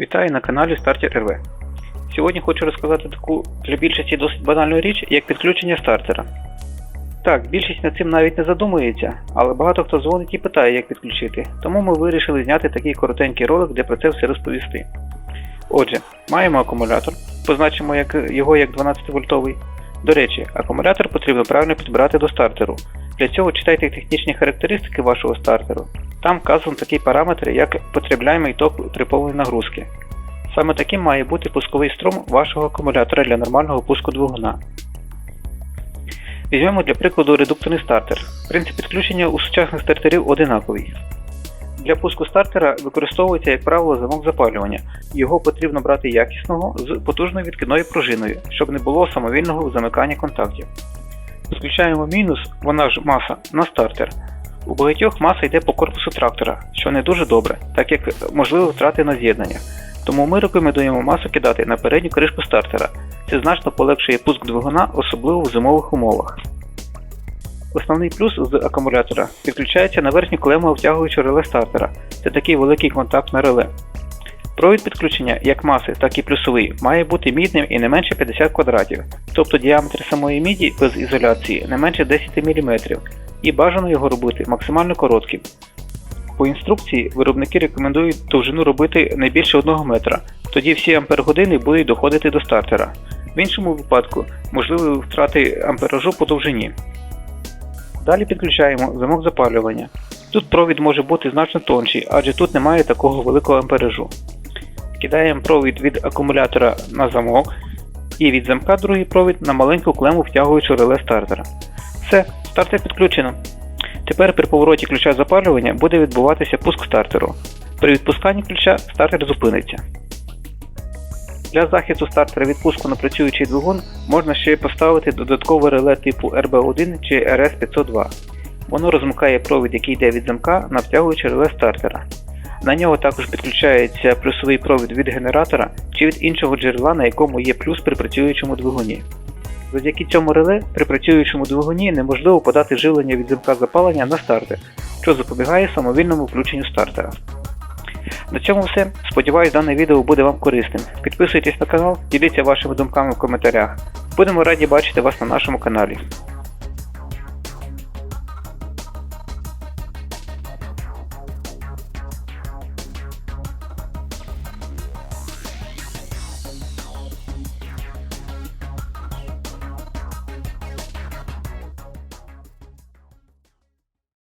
Вітаю на каналі Стартер РВ. Сьогодні хочу розказати таку для більшості досить банальну річ, як підключення стартера. Так, більшість над цим навіть не задумується, але багато хто дзвонить і питає, як підключити, тому ми вирішили зняти такий коротенький ролик, де про це все розповісти. Отже, маємо акумулятор, позначимо його як 12 вольтовий. До речі, акумулятор потрібно правильно підбирати до стартеру. Для цього читайте технічні характеристики вашого стартеру. Там вказані такі параметри, як потребляємий ток при нагрузці. Саме таким має бути пусковий струм вашого акумулятора для нормального пуску двигуна. Візьмемо для прикладу редукторний стартер. Принцип підключення у сучасних стартерів одинаковий. Для пуску стартера використовується, як правило, замок запалювання. Його потрібно брати якісного з потужною відкидною пружиною, щоб не було самовільного замикання контактів. Включаємо мінус, вона ж маса, на стартер. У багатьох маса йде по корпусу трактора, що не дуже добре, так як можливо втрати на з'єднаннях. Тому ми рекомендуємо масу кидати на передню кришку стартера. Це значно полегшує пуск двигуна, особливо в зимових умовах. Основний плюс з акумулятора підключається на верхню клему втягуючого реле стартера. Це такий великий контакт на реле. Провід підключення як маси, так і плюсовий має бути мідним і не менше 50 квадратів, тобто діаметр самої міді без ізоляції не менше 10 мм, і бажано його робити максимально коротким. По інструкції виробники рекомендують довжину робити не більше 1 метра, тоді всі ампер-години будуть доходити до стартера. В іншому випадку можливі втрати амперажу по довжині. Далі підключаємо замок запалювання. Тут провід може бути значно тонший, адже тут немає такого великого амперажу. Кидаємо провід від акумулятора на замок і від замка другий провід на маленьку клему втягуючу реле стартера. Все, стартер підключено. Тепер при повороті ключа запалювання буде відбуватися пуск стартеру. При відпусканні ключа стартер зупиниться. Для захисту стартера від пуску на працюючий двигун можна ще й поставити додаткове реле типу RB1 чи RS502. Воно розмикає провід, який йде від замка на втягуюче реле стартера. На нього також підключається плюсовий провід від генератора чи від іншого джерела, на якому є плюс при працюючому двигуні. Завдяки цьому реле при працюючому двигуні неможливо подати живлення від замка запалення на стартер, що запобігає самовільному включенню стартера. На цьому все. Сподіваюсь, дане відео буде вам корисним. Підписуйтесь на канал, діліться вашими думками в коментарях. Будемо раді бачити вас на нашому каналі.